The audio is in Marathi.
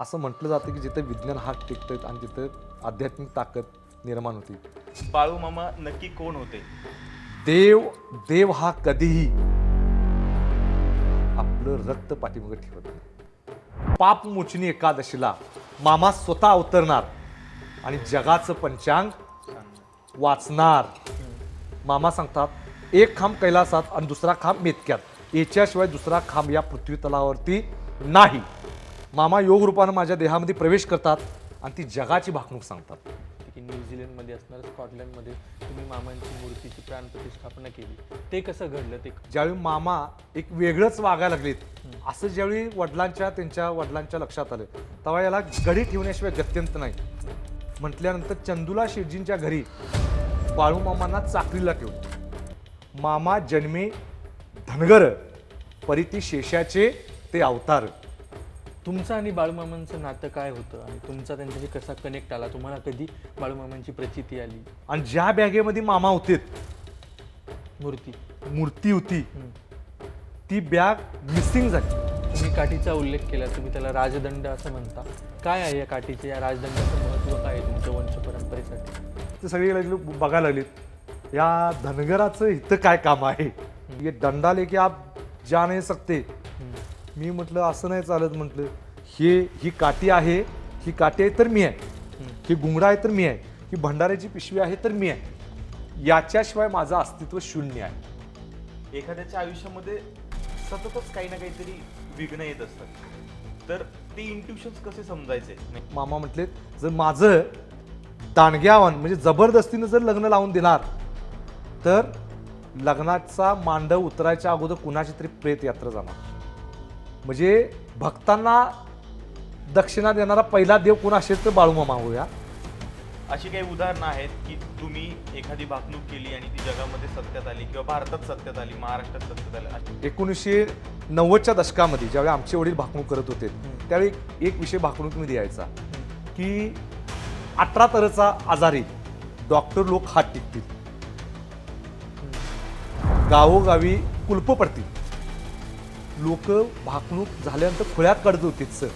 असं म्हटलं जातं की जिथं विज्ञान हात टिकतं आणि तिथं आध्यात्मिक ताकद निर्माण होती. बाळू मामा नक्की कोण होते? देव देव हा कधीही आपलं रक्त पाठीमागे ठेवत नाही. पाप मोचनी एकादशीला मामा स्वतः अवतरणार आणि जगाचं पंचांग वाचणार. मामा सांगतात एक खांब कैलासात आणि दुसरा खांब मेतक्यात. याच्याशिवाय दुसरा खांब या पृथ्वी तलावरती नाही. मामा योग रूपानं माझ्या देहामध्ये प्रवेश करतात आणि ती जगाची भाकणूक सांगतात. की न्यूझीलंडमध्ये असणार स्कॉटलंडमध्ये तुम्ही मामांची मूर्तीची प्राणप्रतिष्ठापना केली. ते कसं घडलं ते? ज्यावेळी मामा एक वेगळंच वागायला लागलेत असं ज्यावेळी वडिलांच्या त्यांच्या वडिलांच्या लक्षात आलं तेव्हा याला गडी ठेवण्याशिवाय गत्यंत नाही. म्हटल्यानंतर चंदुला शेटजींच्या घरी बाळूमामांना चाकरीला ठेवलं. मामा जन्मे धनगर परिती शेषाचे ते अवतार. तुमचं आणि बाळूमामांचं नातं काय होतं? आणि तुमचा त्यांच्याशी कसा कनेक्ट आला? तुम्हाला कधी बाळूमामांची प्रचिती आली? आणि ज्या बॅगेमध्ये मामा होते मूर्ती. मूर्ती होती. ती बॅग मिसिंग झाली. तुम्ही काठीचा उल्लेख केला तुम्ही त्याला राजदंड असं म्हणता. काय आहे या काठीचे? या राजदंडाचं महत्त्व काय आहे तुमच्या वंश परंपरेसाठी? ते सगळे लागले बघायला लागलेत या धनगराचं इथं काय काम आहे? ये दंडा लेके आप जा नाही सकते. मी म्हटलं असं नाही चालत म्हटलं. हे ही काठी आहे ही काठी आहे तर मी आहे. ही गुंगडा आहे तर मी आहे. ही भंडाऱ्याची पिशवी आहे तर मी आहे. याच्याशिवाय माझं अस्तित्व शून्य आहे. एखाद्याच्या आयुष्यामध्ये सततच काही ना काहीतरी विघ्न येत असतात तर ते इंट्युशन्स कसे समजायचे? मामा म्हटले जर माझं दांडग्यावन म्हणजे जबरदस्तीनं जर लग्न लावून देणार तर लग्नाचा मांडव उतरायच्या अगोदर कुणाची तरी प्रेत यात्रा जाणार. म्हणजे भक्तांना दक्षिणा देणारा पहिला देव कोण असेल तर बाळूमामा होऊया. अशी काही उदाहरणं आहेत की तुम्ही एखादी भाकणूक केली आणि ती जगामध्ये सत्यात आली किंवा भारतात सत्यात आली महाराष्ट्रात सत्यात आली अशी- एकोणीसशे नव्वदच्या दशकामध्ये ज्यावेळी आमचे वडील भाकणूक करत होते त्यावेळी एक विषय भाकणुकीमध्ये यायचा की अठरा तऱ्हेचा आजारी डॉक्टर लोक हात टिकतील. गावोगावी कुलप पडतील. लोक भाकणूक झाल्यानंतर खुळ्यात काढत होतीच सर.